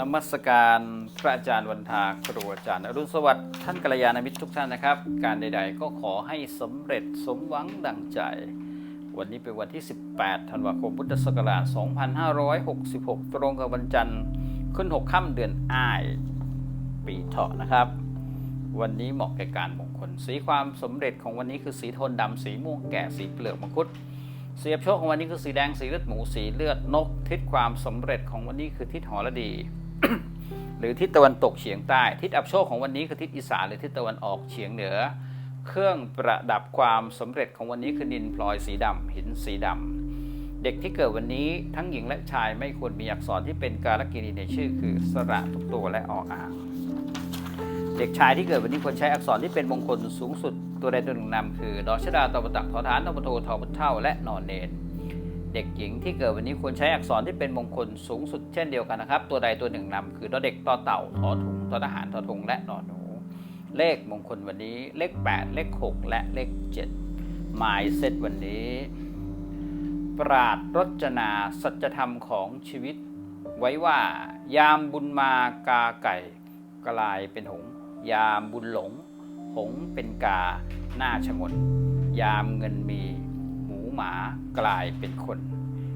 นมัสการพระอาจารย์วันทาครูอาจารย์อรุณสวัสดิ์ท่านกัลยาณมิตรทุกท่านนะครับ การใด ๆ ก็ขอให้สำเร็จสมหวังดังใจ วันนี้เป็นวันที่ 18 ธันวาคมพุทธศักราช 2566 ตรงกับวันจันทร์ขึ้น 6 ค่ำเดือนอ้าย ปีเถาะนะครับ วันนี้เหมาะแก่การมงคล สีความสำเร็จของวันนี้คือสีโทนดำสีม่วงแก่สีเปลือกมังคุดเสียบโชคของวันนี้คือสีแดงสีเลือดหมูสีเลือดนก ทิศความสำเร็จของวันนี้คือทิศหอระดี หรือทิศตะวันตกเฉียงใต้ ทิศอับโชคของวันนี้คือทิศอีสานหรือทิศตะวันออกเฉียงเหนือ เครื่องประดับความสำเร็จของวันนี้คือนินพลอยสีดำหินสีดำเด็กที่เกิดวันนี้ทั้งหญิงและชายไม่ควรมีอักษรที่เป็นการกินีในชื่อ คือสระทุกตัวและออ่างเด็กชายที่เกิดวันนี้ควรใช้อักษรที่เป็นมงคลสูงสุดตัวใดตัวหนึ่งนำคือดอชดาตบตักทอฐานตบโททอบุเท่าและนอนเนน เด็กหญิงที่เกิดวันนี้ควรใช้อักษรที่เป็นมงคลสูงสุดเช่นเดียวกันนะครับ ตัวใดตัวหนึ่งนำคือดอเด็กต่อเต่าทอถุงทอทหารทอทงและนอนหนู เลขมงคลวันนี้เลข 8 เลข 6 และเลข 7หมายเซตวันนี้ ปราดรจนาสัจธรรมของชีวิต ไว้ว่ายามบุญมากาไก่ กลายเป็นหงส์ยามบุญหลง หงส์เป็นกาหน้าชงน ยามเงินมีหมูหมากลายเป็นคน